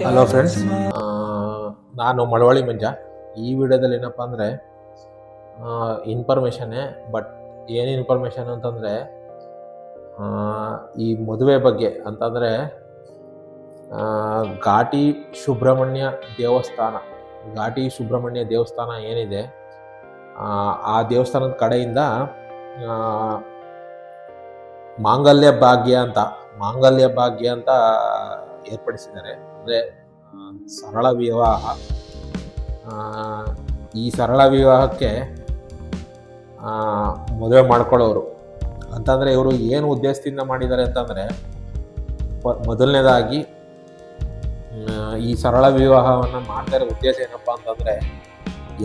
Hello friends ನಾನು ಮಳವಳ್ಳಿ ಮಂಜ. ಈ ವಿಡಿಯೋದಲ್ಲಿ ಏನಪ್ಪ ಅಂದರೆ ಇನ್ಫಾರ್ಮೇಷನ್ನೇ ಬಟ್ ಏನು ಇನ್ಫಾರ್ಮೇಷನ್ ಅಂತಂದರೆ ಈ ಮದುವೆ ಬಗ್ಗೆ ಅಂತಂದರೆ ಘಾಟಿ ಸುಬ್ರಹ್ಮಣ್ಯ ದೇವಸ್ಥಾನ ಘಾಟಿ ಸುಬ್ರಹ್ಮಣ್ಯ ದೇವಸ್ಥಾನ ಏನಿದೆ ಆ, ದೇವಸ್ಥಾನದ ಕಡೆಯಿಂದ ಮಾಂಗಲ್ಯ ಭಾಗ್ಯ ಅಂತ, ಮಾಂಗಲ್ಯ ಭಾಗ್ಯ ಅಂತ ಏರ್ಪಡಿಸಿದ್ದಾರೆ. ಅಂದರೆ ಸರಳ ವಿವಾಹ. ಈ ಸರಳ ವಿವಾಹಕ್ಕೆ ಮದುವೆ ಮಾಡ್ಕೊಳ್ಳೋರು. ಅಂತಂದರೆ, ಇವರು ಏನು ಉದ್ದೇಶದಿಂದ ಮಾಡಿದ್ದಾರೆ ಅಂತಂದರೆ ಮೊದಲನೇದಾಗಿ ಈ ಸರಳ ವಿವಾಹವನ್ನು ಮಾಡ್ತಾರೆ ಉದ್ದೇಶ ಏನಪ್ಪ ಅಂತಂದರೆ,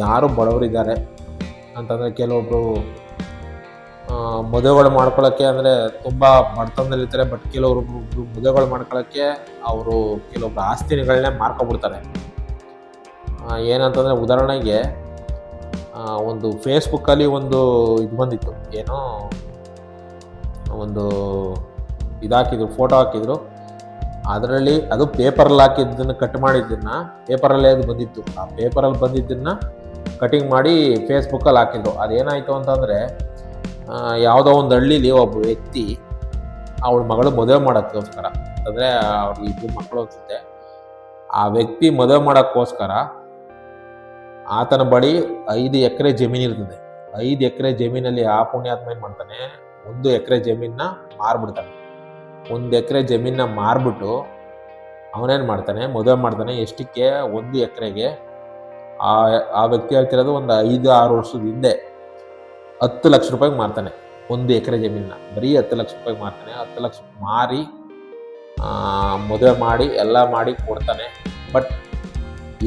ಯಾರು ಬಡವರಿದ್ದಾರೆ ಅಂತಂದರೆ ಕೆಲವೊಬ್ಬರು ಮದುವೆಗಳು ಮಾಡ್ಕೊಳ್ಳೋಕ್ಕೆ ಅಂದರೆ ತುಂಬ ಬಡತನದಲ್ಲಿರ್ತಾರೆ ಬಟ್ ಕೆಲವರು ಮದುವೆಗಳು ಮಾಡ್ಕೊಳ್ಳೋಕ್ಕೆ ಅವರು ಕೆಲವೊಬ್ರು ಆಸ್ತಿಗಳನ್ನೇ ಮಾರ್ಕೊಬಿಡ್ತಾರೆ. ಏನಂತಂದರೆ ಉದಾಹರಣೆಗೆ ಒಂದು ಫೇಸ್ಬುಕ್ಕಲ್ಲಿ ಒಂದು ಇದು ಬಂದಿತ್ತು. ಏನೋ ಒಂದು ಇದಾಕಿದ್ರು ಫೋಟೋ ಹಾಕಿದ್ರು. ಅದರಲ್ಲಿ ಅದು ಪೇಪರಲ್ಲಿ ಹಾಕಿದ್ದನ್ನು ಕಟ್ ಮಾಡಿದ್ದನ್ನು ಪೇಪರಲ್ಲೇ ಅದು ಬಂದಿತ್ತು. ಆ ಪೇಪರಲ್ಲಿ ಬಂದಿದ್ದನ್ನು ಕಟಿಂಗ್ ಮಾಡಿ ಫೇಸ್ಬುಕ್ಕಲ್ಲಿ ಹಾಕಿದ್ರು. ಅದೇನಾಯಿತು ಅಂತಂದರೆ ಯಾವುದೋ ಒಂದು ಹಳ್ಳೀಲಿ ಒಬ್ಬ ವ್ಯಕ್ತಿ ಅವಳ ಮಗಳು ಮದುವೆ ಮಾಡೋಕ್ಕೋಸ್ಕರ ಅಂದರೆ ಅವ್ರಿಗೆ ಇಬ್ಬರು ಮಕ್ಕಳು ಅನ್ಸುತ್ತೆ. ಆ ವ್ಯಕ್ತಿ ಮದುವೆ ಮಾಡೋಕ್ಕೋಸ್ಕರ ಆತನ ಬಳಿ ಐದು ಎಕರೆ ಜಮೀನು ಇರ್ತದೆ. ಐದು ಎಕರೆ ಜಮೀನಲ್ಲಿ ಆ ಪುಣ್ಯಾತ್ಮ ಏನು ಮಾಡ್ತಾನೆ? ಒಂದು ಎಕರೆ ಜಮೀನನ್ನ ಮಾರ್ಬಿಡ್ತಾನೆ. ಒಂದು ಎಕರೆ ಜಮೀನನ್ನ ಮಾರ್ಬಿಟ್ಟು ಅವನೇನು ಮಾಡ್ತಾನೆ? ಮದುವೆ ಮಾಡ್ತಾನೆ. ಎಷ್ಟಕ್ಕೆ? ಒಂದು ಎಕರೆಗೆ. ಆ ಆ ವ್ಯಕ್ತಿ ಹೇಳ್ತಿರೋದು ಒಂದು ಐದು ಆರು ವರ್ಷದ ಹಿಂದೆ. ಹತ್ತು ಲಕ್ಷ ರೂಪಾಯಿಗೆ ಮಾರ್ತಾನೆ. ಒಂದು ಎಕರೆ ಜಮೀನನ್ನ. ಬರೀ ಹತ್ತು ಲಕ್ಷ ರೂಪಾಯಿಗೆ ಮಾರ್ತಾನೆ. ಹತ್ತು ಲಕ್ಷ ಮಾರಿ ಮದುವೆ ಮಾಡಿ, ಎಲ್ಲ ಮಾಡಿ ಕೊಡ್ತಾನೆ. ಬಟ್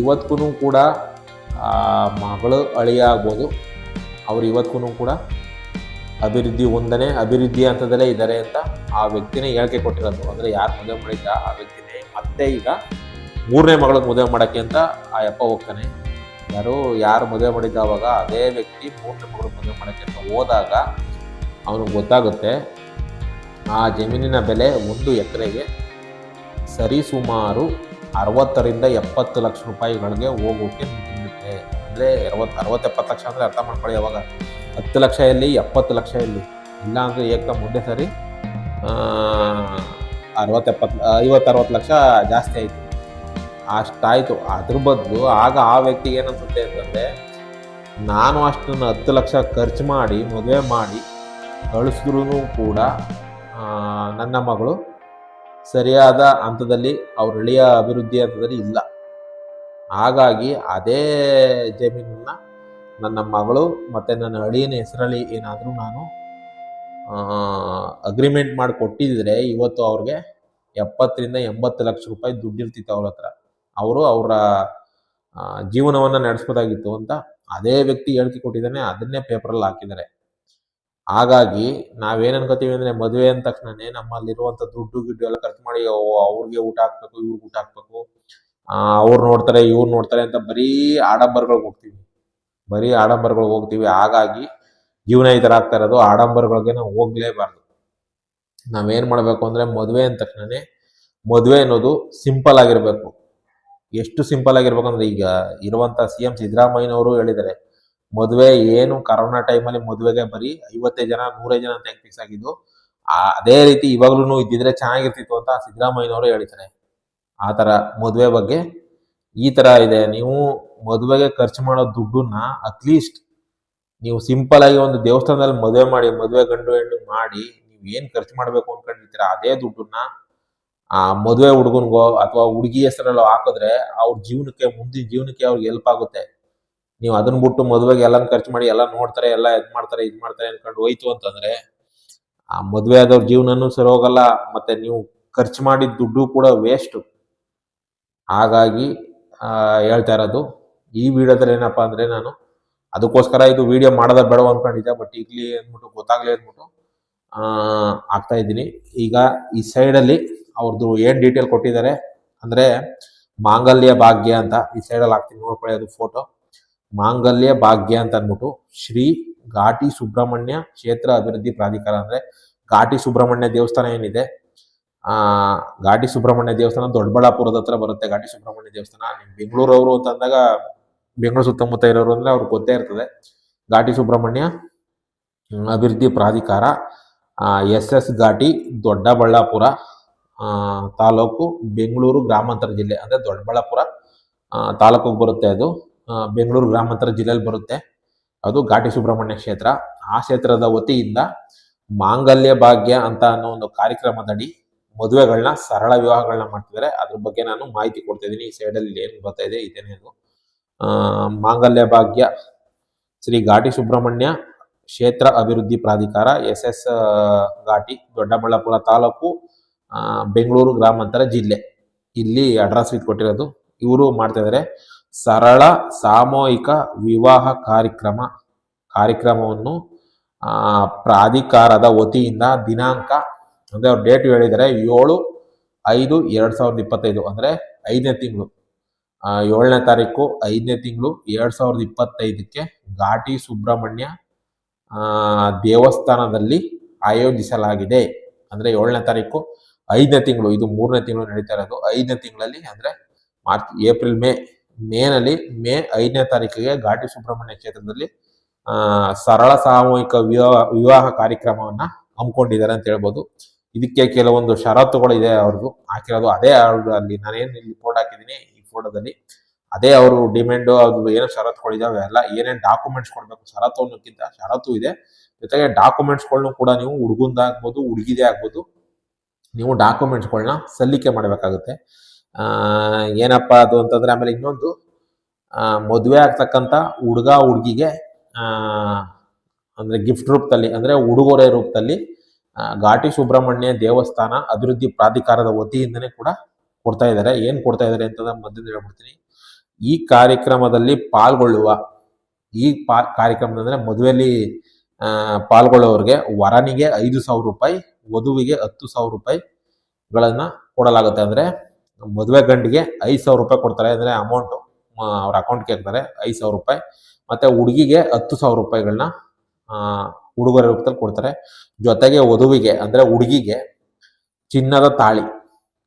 ಇವತ್ತಿಗೂ ಕೂಡ ಮಗಳು ಅಳಿಯ ಆಗ್ಬೋದು. ಅವ್ರು ಇವತ್ತಿಗೂ ಕೂಡ ಅಭಿವೃದ್ಧಿ ಒಂದನೇ ಅಭಿವೃದ್ಧಿ ಹಂತದಲ್ಲೇ ಇದ್ದಾರೆ ಅಂತ ಆ ವ್ಯಕ್ತಿನೇ ಹೇಳಿಕೆ ಕೊಟ್ಟಿರೋದು. ಅಂದರೆ ಯಾರು ಮದುವೆ ಮಾಡಿದ್ದ ಆ ವ್ಯಕ್ತಿನೇ ಮತ್ತೆ ಈಗ ಮೂರನೇ ಮಗಳಿಗೆ ಮದುವೆ ಮಾಡೋಕ್ಕೆ ಅಂತ ಆ ಯಪ್ಪ ಹೋಗ್ತಾನೆ. ಯಾರು ಯಾರು ಮದುವೆ ಮಾಡಿದ್ದ ಅವಾಗ ಅದೇ ವ್ಯಕ್ತಿ ಮೂರನೇ ಮಗಳು ಮದುವೆ ಮಾಡೋಕ್ಕೆ ಅಂತ ಹೋದಾಗ ಅವನಿಗೆ ಗೊತ್ತಾಗುತ್ತೆ, ಆ ಜಮೀನಿನ ಬೆಲೆ ಒಂದು ಎಕರೆಗೆ ಸರಿಸುಮಾರು ಅರವತ್ತರಿಂದ ಎಪ್ಪತ್ತು ಲಕ್ಷ ರೂಪಾಯಿಗಳಿಗೆ ಹೋಗೋಕೆ ನಿಂತಿರುತ್ತೆ. ಅಂದರೆ ಅರವತ್ತು ಅರವತ್ತೆಪ್ಪತ್ತು ಲಕ್ಷ ಅಂದರೆ ಅರ್ಥ ಮಾಡ್ಕೊಳ್ಳಿ ಅವಾಗ. ಹತ್ತು ಲಕ್ಷ ಎಲ್ಲಿ, ಎಪ್ಪತ್ತು ಲಕ್ಷ ಇಲ್ಲಿ ಇಲ್ಲ ಅಂದರೆ ಏಕ ಮುಂದೆ ಸರಿ ಅರವತ್ತೆಪ್ಪತ್ತು ಐವತ್ತು ಅರವತ್ತು ಲಕ್ಷ ಜಾಸ್ತಿ ಆಯಿತು. ಅಷ್ಟಾಯಿತು. ಅದ್ರ ಬದಲು ಆಗ ಆ ವ್ಯಕ್ತಿಗೆ ಏನನ್ಸುತ್ತೆ ಅಂತಂದರೆ, ನಾನು ಅಷ್ಟನ್ನು ಹತ್ತು ಲಕ್ಷ ಖರ್ಚು ಮಾಡಿ, ಮದುವೆ ಮಾಡಿ ಕಳಿಸಿದ್ರೂ ಕೂಡ ನನ್ನ ಮಗಳು ಸರಿಯಾದ ಹಂತದಲ್ಲಿ ಅವ್ರ ಹಳ್ಳಿಯ ಅಭಿವೃದ್ಧಿ ಹಂತದಲ್ಲಿ ಇಲ್ಲ. ಹಾಗಾಗಿ ಅದೇ ಜಮೀನನ್ನ ನನ್ನ ಮಗಳು ಮತ್ತು ನನ್ನ ಅಳಿಯನ ಹೆಸರಲ್ಲಿ ಏನಾದರೂ ನಾನು ಅಗ್ರಿಮೆಂಟ್ ಮಾಡಿ ಕೊಟ್ಟಿದ್ದರೆ ಇವತ್ತು ಅವ್ರಿಗೆ ಎಪ್ಪತ್ತರಿಂದ ಎಂಬತ್ತು ಲಕ್ಷ ರೂಪಾಯಿ ದುಡ್ಡಿರ್ತಿತ್ತು ಅವ್ರ ಹತ್ರ. ಅವರು ಅವರ ಜೀವನವನ್ನು ನಡೆಸ್ಬೋದಾಗಿತ್ತು ಅಂತ ಅದೇ ವ್ಯಕ್ತಿ ಹೇಳಿಕೆ ಕೊಟ್ಟಿದ್ದಾನೆ, ಅದನ್ನೇ ಪೇಪರಲ್ಲಿ ಹಾಕಿದ್ದಾರೆ. ಹಾಗಾಗಿ ನಾವೇನು ಅನ್ಕೋತೀವಿ ಅಂದರೆ ಮದುವೆ ಅಂದ ತಕ್ಷಣನೇ ನಮ್ಮಲ್ಲಿರುವಂಥ ದುಡ್ಡು, ಗಿಡ್ಡು ಎಲ್ಲ ಖರ್ಚು ಮಾಡಿ ಅವ್- ಅವ್ರಿಗೆ ಊಟ ಹಾಕ್ಬೇಕು, ಇವ್ರಿಗೆ ಊಟ ಹಾಕ್ಬೇಕು. ಅವ್ರು ನೋಡ್ತಾರೆ, ಇವ್ರು ನೋಡ್ತಾರೆ ಅಂತ ಬರೀ ಆಡಂಬರಗಳಿಗೆ ಹೋಗ್ತೀವಿ. ಬರೀ ಆಡಂಬರಗಳಿಗೆ ಹೋಗ್ತೀವಿ. ಹಾಗಾಗಿ ಜೀವನ ಈ ಥರ ಆಗ್ತಾ ಇರೋದು, ಆಡಂಬರಗಳಿಗೆ ನಾವು ಹೋಗ್ಲೇಬಾರ್ದು. ನಾವೇನು ಮಾಡಬೇಕು ಅಂದರೆ ಮದುವೆ ಅಂದ ತಕ್ಷಣನೇ ಮದುವೆ ಅನ್ನೋದು ಸಿಂಪಲ್ ಆಗಿರಬೇಕು. ಎಷ್ಟು ಸಿಂಪಲ್ ಆಗಿರ್ಬೇಕಂದ್ರೆ ಈಗ ಇರುವಂತ ಸಿ ಎಂ ಸಿದ್ದರಾಮಯ್ಯನವರು ಹೇಳಿದ್ದಾರೆ, ಮದುವೆ ಏನು ಕರೋನಾ ಟೈಮಲ್ಲಿ ಮದುವೆಗೆ ಬರೀ ಐವತ್ತೈದು ಜನ, ನೂರೈದು ಜನ ಅಂತ ಹೆಂಗ್ ಫಿಕ್ಸ್ ಆಗಿದ್ದು ಅದೇ ರೀತಿ ಇವಾಗ್ಲೂ ಇದ್ದಿದ್ರೆ ಚೆನ್ನಾಗಿರ್ತಿತ್ತು ಅಂತ ಸಿದ್ದರಾಮಯ್ಯನವರು ಹೇಳ್ತಾರೆ ಆ ಥರ ಮದುವೆ ಬಗ್ಗೆ ಈ ಥರ ಇದೆ, ನೀವು ಮದುವೆಗೆ ಖರ್ಚು ಮಾಡೋ ದುಡ್ಡನ್ನ ಅಟ್ಲೀಸ್ಟ್ ನೀವು ಸಿಂಪಲ್ ಆಗಿ ಒಂದು ದೇವಸ್ಥಾನದಲ್ಲಿ ಮದುವೆ ಮಾಡಿ, ಮದುವೆ ಗಂಡು ಹೆಣ್ಣು ಮಾಡಿ, ನೀವು ಏನು ಖರ್ಚು ಮಾಡಬೇಕು ಅನ್ಕೊಂಡಿರ್ತೀರ, ಅದೇ ದುಡ್ಡನ್ನ ಆ ಮದುವೆ ಹುಡುಗನ್ಗೋ ಅಥವಾ ಹುಡುಗಿ ಹೆಸರಲ್ಲೋ ಹಾಕಿದ್ರೆ ಅವ್ರ ಜೀವನಕ್ಕೆ, ಮುಂದಿನ ಜೀವನಕ್ಕೆ ಅವ್ರಿಗೆ ಹೆಲ್ಪ್ ಆಗುತ್ತೆ. ನೀವು ಅದನ್ನ ಬಿಟ್ಟು ಮದುವೆಗೆ ಎಲ್ಲ ಖರ್ಚು ಮಾಡಿ ಎಲ್ಲ ನೋಡ್ತಾರೆ, ಎಲ್ಲ ಇದ್ ಮಾಡ್ತಾರೆ ಇದ್ ಮಾಡ್ತಾರೆ ಅನ್ಕೊಂಡು ಹೋಯ್ತು ಅಂತಂದ್ರೆ ಆ ಮದುವೆ ಆದವ್ರ ಜೀವನನೂ ಸರಿ ಹೋಗಲ್ಲ, ಮತ್ತೆ ನೀವು ಖರ್ಚು ಮಾಡಿದ ದುಡ್ಡು ಕೂಡ ವೇಸ್ಟ್ ಹಾಗಾಗಿ ಹೇಳ್ತಾ ಇರೋದು, ಈ ವಿಡಿಯೋದಲ್ಲಿ ಏನಪ್ಪಾ ಅಂದ್ರೆ ನಾನು ಅದಕ್ಕೋಸ್ಕರ ಇದು ವಿಡಿಯೋ ಮಾಡೋದ ಬೇಡ ಅನ್ಕೊಂಡಿದ್ದೆ ಬಟ್ ಇರ್ಲಿ ಅಂದ್ಬಿಟ್ಟು, ಗೊತ್ತಾಗ್ಲಿ ಅಂದ್ಬಿಟ್ಟು ಆಗ್ತಾ ಇದ್ದೀನಿ. ಈಗ ಈ ಸೈಡಲ್ಲಿ ಅವ್ರದ್ದು ಏನು ಡೀಟೇಲ್ ಕೊಟ್ಟಿದ್ದಾರೆ? ಅಂದರೆ ಮಾಂಗಲ್ಯ ಭಾಗ್ಯ ಅಂತ ಈ ಸೈಡಲ್ಲಿ ಹಾಕ್ತೀನಿ ನೋಡ್ಕೊಳ್ಳಿ ಅದು ಫೋಟೋ ಮಾಂಗಲ್ಯ ಭಾಗ್ಯ ಅಂತ ಅಂದ್ಬಿಟ್ಟು ಶ್ರೀ ಘಾಟಿ ಸುಬ್ರಹ್ಮಣ್ಯ ಕ್ಷೇತ್ರ ಅಭಿವೃದ್ಧಿ ಪ್ರಾಧಿಕಾರ ಅಂದರೆ ಘಾಟಿ ಸುಬ್ರಹ್ಮಣ್ಯ ದೇವಸ್ಥಾನ ಏನಿದೆ? ಘಾಟಿ ಸುಬ್ರಹ್ಮಣ್ಯ ದೇವಸ್ಥಾನ ದೊಡ್ಡಬಳ್ಳಾಪುರದ ಹತ್ರ ಬರುತ್ತೆ ಘಾಟಿ ಸುಬ್ರಹ್ಮಣ್ಯ ದೇವಸ್ಥಾನ. ನಿಮ್ ಬೆಂಗಳೂರವರು ಅಂತ ಅಂದಾಗ ಬೆಂಗಳೂರು ಸುತ್ತಮುತ್ತ ಇರೋರು ಅಂದ್ರೆ ಅವ್ರಿಗೆ ಗೊತ್ತೇ ಇರ್ತದೆ. ಘಾಟಿ ಸುಬ್ರಹ್ಮಣ್ಯ ಅಭಿವೃದ್ಧಿ ಪ್ರಾಧಿಕಾರ ಎಸ್ ಎಸ್ ಘಾಟಿ ದೊಡ್ಡಬಳ್ಳಾಪುರ ತಾಲೂಕು ಬೆಂಗಳೂರು ಗ್ರಾಮಾಂತರ ಜಿಲ್ಲೆ, ಅಂದರೆ ದೊಡ್ಡಬಳ್ಳಾಪುರ ತಾಲೂಕು ತಾಲೂಕಿಗೆ ಬರುತ್ತೆ ಅದು. ಬೆಂಗಳೂರು ಗ್ರಾಮಾಂತರ ಜಿಲ್ಲೆಯಲ್ಲಿ ಬರುತ್ತೆ. ಅದು ಘಾಟಿ ಸುಬ್ರಹ್ಮಣ್ಯ ಕ್ಷೇತ್ರ. ಆ ಕ್ಷೇತ್ರದ ವತಿಯಿಂದ ಮಾಂಗಲ್ಯ ಭಾಗ್ಯ ಅಂತ ಅನ್ನೋ ಒಂದು ಕಾರ್ಯಕ್ರಮದಡಿ ಮದುವೆಗಳನ್ನ ಸರಳ ವಿವಾಹಗಳನ್ನ ಮಾಡ್ತಿದ್ದಾರೆ ಅದ್ರ ಬಗ್ಗೆ ನಾನು ಮಾಹಿತಿ ಕೊಡ್ತಾ ಇದ್ದೀನಿ ಈ ಸೈಡಲ್ಲಿ ಏನು ಬರ್ತಾ ಇದೆ ಇದೇನೆ ಅದು. ಮಾಂಗಲ್ಯ ಭಾಗ್ಯ ಶ್ರೀ ಘಾಟಿ ಸುಬ್ರಹ್ಮಣ್ಯ ಕ್ಷೇತ್ರ ಅಭಿವೃದ್ಧಿ ಪ್ರಾಧಿಕಾರ ಎಸ್ ಎಸ್ ಘಾಟಿ, ದೊಡ್ಡಬಳ್ಳಾಪುರ ತಾಲೂಕು ಬೆಂಗಳೂರು ಗ್ರಾಮಾಂತರ ಜಿಲ್ಲೆ. ಇಲ್ಲಿ ಅಡ್ರೆಸ್ ಇದು ಕೊಟ್ಟಿರೋದು ಇವರು ಮಾಡ್ತಾ ಇದ್ದಾರೆ ಸರಳ ಸಾಮೂಹಿಕ ವಿವಾಹ ಕಾರ್ಯಕ್ರಮ. ಕಾರ್ಯಕ್ರಮವನ್ನು ಪ್ರಾಧಿಕಾರದ ವತಿಯಿಂದ ದಿನಾಂಕ, ಅಂದ್ರೆ ಅವ್ರು ಡೇಟ್ ಹೇಳಿದರೆ, ಏಳು ಐದು ಎರಡ್ ಸಾವಿರದ ಇಪ್ಪತ್ತೈದು, ಅಂದ್ರೆ ಐದನೇ ತಿಂಗಳು. ಏಳನೇ ತಾರೀಕು, ಐದನೇ ತಿಂಗಳು ಎರಡ್ ಸಾವಿರದ ಇಪ್ಪತ್ತೈದಕ್ಕೆ ಘಾಟಿ ಸುಬ್ರಹ್ಮಣ್ಯ ದೇವಸ್ಥಾನದಲ್ಲಿ ಆಯೋಜಿಸಲಾಗಿದೆ. ಅಂದ್ರೆ ಏಳನೇ ತಾರೀಕು, ಐದನೇ ತಿಂಗಳು, ಇದು ಮೂರನೇ ತಿಂಗಳು ನಡೀತಾ ಇರೋದು. ಐದನೇ ತಿಂಗಳಲ್ಲಿ ಅಂದ್ರೆ ಮಾರ್ಚ್, ಏಪ್ರಿಲ್, ಮೇ, ಮೇನಲ್ಲಿ ಮೇ ಐದನೇ ತಾರೀಕಿಗೆ ಘಾಟಿ ಸುಬ್ರಹ್ಮಣ್ಯ ಕ್ಷೇತ್ರದಲ್ಲಿ ಸರಳ ಸಾಮೂಹಿಕ ವಿವಾಹ ವಿವಾಹ ಕಾರ್ಯಕ್ರಮವನ್ನ ಹಮ್ಮಿಕೊಂಡಿದ್ದಾರೆ ಅಂತ ಹೇಳ್ಬೋದು. ಇದಕ್ಕೆ ಕೆಲವೊಂದು ಷರತ್ತುಗಳು ಇದೆ ಅವ್ರದ್ದು. ಹಾಕಿರೋದು ಅದೇ ಅಲ್ಲಿ ನಾನೇನು ಇಲ್ಲಿ ಫೋಟೋ ಹಾಕಿದ್ದೀನಿ ಈ ಫೋಟೋದಲ್ಲಿ ಅದೇ ಅವರು ಡಿಮ್ಯಾಂಡ್ ಅದು ಏನೋ ಷರತ್ತುಗಳಿದಾವೆ ಎಲ್ಲ ಏನೇನು ಡಾಕ್ಯುಮೆಂಟ್ಸ್ ಕೊಡಬೇಕು, ಷರತ್ತು ಅನ್ನೋಕ್ಕಿಂತ ಷರತ್ತು ಇದೆ. ಜೊತೆಗೆ ಡಾಕ್ಯುಮೆಂಟ್ಸ್ಗಳನ್ನು ಕೂಡ ನೀವು ಹುಡುಗಂದಾಗ್ಬೋದು ಹುಡುಗಿದೇ ಆಗ್ಬೋದು, ನೀವು ಡಾಕ್ಯುಮೆಂಟ್ಸ್ಗಳನ್ನ ಸಲ್ಲಿಕೆ ಮಾಡಬೇಕಾಗುತ್ತೆ. ಏನಪ್ಪ ಅದು ಅಂತಂದ್ರೆ ಆಮೇಲೆ ಇನ್ನೊಂದು ಮದುವೆ ಆಗ್ತಕ್ಕಂಥ ಹುಡುಗ ಹುಡುಗಿಗೆ ಅಂದ್ರೆ ಗಿಫ್ಟ್ ರೂಪದಲ್ಲಿ, ಅಂದ್ರೆ ಉಡುಗೊರೆ ರೂಪದಲ್ಲಿ ಘಾಟಿ ಸುಬ್ರಹ್ಮಣ್ಯ ದೇವಸ್ಥಾನ ಅಭಿವೃದ್ಧಿ ಪ್ರಾಧಿಕಾರದ ವತಿಯಿಂದನೇ ಕೂಡ ಕೊಡ್ತಾ ಇದ್ದಾರೆ. ಏನ್ ಕೊಡ್ತಾ ಇದ್ದಾರೆ ಅಂತ ಮಧ್ಯದಲ್ಲಿ ಹೇಳ್ಬಿಡ್ತೀನಿ. ಈ ಕಾರ್ಯಕ್ರಮದಲ್ಲಿ ಪಾಲ್ಗೊಳ್ಳುವ, ಈ ಪಾ ಕಾರ್ಯಕ್ರಮ ಅಂದ್ರೆ ಮದುವೆಯಲ್ಲಿ ಪಾಲ್ಗೊಳ್ಳುವವರಿಗೆ ವರನಿಗೆ ಐದು ಸಾವಿರ ರೂಪಾಯಿ, ವಧುವಿಗೆ ಹತ್ತು ಸಾವಿರ ರೂಪಾಯಿಗಳನ್ನ ಕೊಡಲಾಗುತ್ತೆ. ಅಂದ್ರೆ ಮದುವೆ ಗಂಡಿಗೆ ಐದು ಸಾವಿರ ರೂಪಾಯಿ ಕೊಡ್ತಾರೆ. ಅಂದ್ರೆ ಅಮೌಂಟ್ ಅವ್ರ ಅಕೌಂಟ್ಗೆ ಹಾಕ್ತಾರೆ. ಐದು ಸಾವಿರ ರೂಪಾಯಿ. ಮತ್ತೆ ಹುಡುಗಿಗೆ ಹತ್ತು ಸಾವಿರ ರೂಪಾಯಿಗಳನ್ನ ಉಡುಗೊರೆ ರೂಪದಲ್ಲಿ ಕೊಡ್ತಾರೆ. ಜೊತೆಗೆ ವಧುವಿಗೆ, ಅಂದ್ರೆ ಹುಡುಗಿಗೆ ಚಿನ್ನದ ತಾಳಿ.